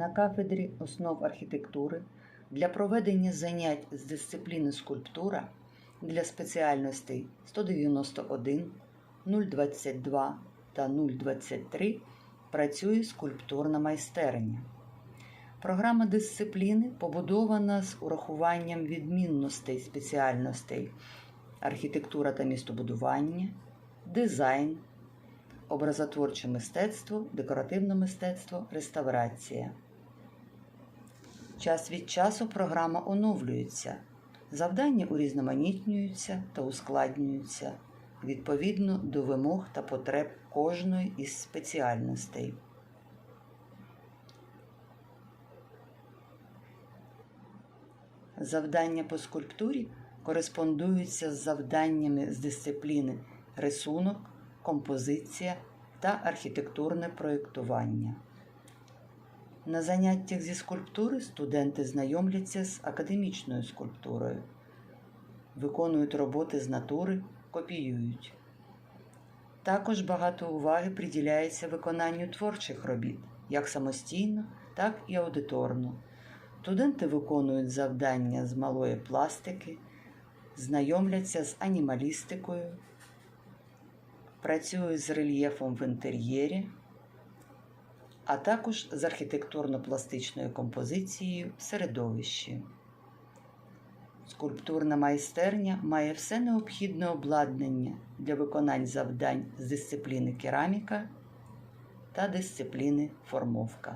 на кафедрі основ архітектури для проведення занять з дисципліни скульптура для спеціальностей 191, 022 та 023 працює скульптурна майстерня. Програма дисципліни побудована з урахуванням відмінностей спеціальностей архітектура та містобудування, дизайн, образотворче мистецтво, декоративне мистецтво, реставрація. Час від часу програма оновлюється, завдання урізноманітнюються та ускладнюються відповідно до вимог та потреб кожної із спеціальностей. Завдання по скульптурі кореспондуються з завданнями з дисципліни рисунок, композиція та архітектурне проєктування. На заняттях зі скульптури студенти знайомляться з академічною скульптурою, виконують роботи з натури, копіюють. Також багато уваги приділяється виконанню творчих робіт, як самостійно, так і аудиторно. Студенти виконують завдання з малої пластики, знайомляться з анімалістикою, працюють з рельєфом в інтер'єрі, а також з архітектурно-пластичною композицією в середовищі. Скульптурна майстерня має все необхідне обладнання для виконань завдань з дисципліни кераміка та дисципліни формовка.